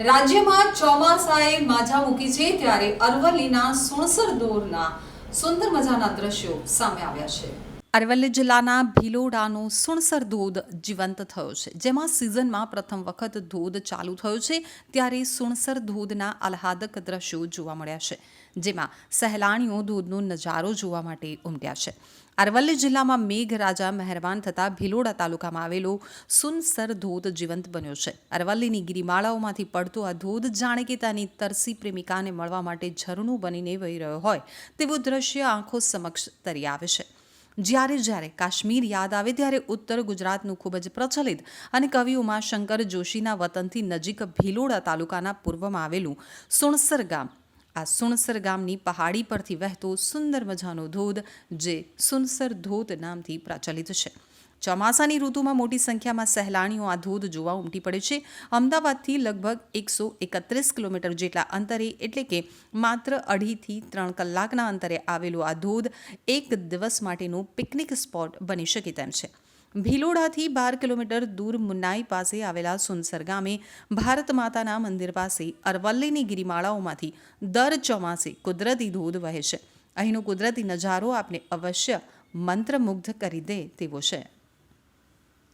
રાજ્યમાં ચોમાસાએ માજા મૂકી છે ત્યારે અરવલ્લીના સુણસર દોરના સુંદર મજાના દ્રશ્યો સામે આવ્યા છે. અરવલ્લી જિલ્લાના ભિલોડાનો સુણસર ધોધ જીવંત થયો છે. જેમાં સિઝનમાં પ્રથમ વખત ધોધ ચાલુ થયો છે, ત્યારે સુણસર ધોધના આહલાદક દ્રશ્યો જોવા મળ્યા છે, જેમાં સહેલાણીઓ ધોધનો નજારો જોવા માટે ઉમટ્યા છે. અરવલ્લી જિલ્લામાં મેઘરાજા મહેરબાન થતાં ભિલોડા તાલુકામાં આવેલો સુનસર ધોધ જીવંત બન્યો છે. અરવલ્લીની ગિરિમાળાઓમાંથી પડતો આ ધોધ જાણે કે તેની તરસી પ્રેમિકાને મળવા માટે ઝરણું બનીને વહી રહ્યો હોય તેવું દ્રશ્ય આંખો સમક્ષ તરી આવે છે. જ્યારે જ્યારે કાશ્મીર યાદ આવે ત્યારે ઉત્તર ગુજરાતનું ખૂબ જ પ્રચલિત અને કવિ ઉમાશંકર જોશીના વતનથી નજીક ભીલોડા તાલુકાના પૂર્વમાં આવેલું સુણસર ગામ. આ સુણસર ગામની પહાડી પરથી વહેતો સુંદર મજાનો ધોધ, જે સુનસર ધોધ નામથી પ્રચલિત છે. ચોમાસાની ઋતુમાં મોટી સંખ્યામાં સહેલાણીઓ આ ધોધ જોવા ઉમટી પડે છે. અમદાવાદથી લગભગ એકસો એકત્રીસ કિલોમીટર જેટલા અંતરે, એટલે કે માત્ર અઢીથી ત્રણ કલાકના અંતરે આવેલો આ ધોધ એક દિવસ માટેનું પિકનિક સ્પોટ બની શકે તેમ છે. ભિલોડાથી બાર કિલોમીટર દૂર મુન્નાઈ પાસે આવેલા સુનસર ગામે ભારત માતાના મંદિર પાસે અરવલ્લીની ગિરિમાળાઓમાંથી દર ચોમાસે કુદરતી ધોધ વહે છે. અહીંનો કુદરતી નજારો આપને અવશ્ય મંત્રમુગ્ધ કરી દે તેવો છે.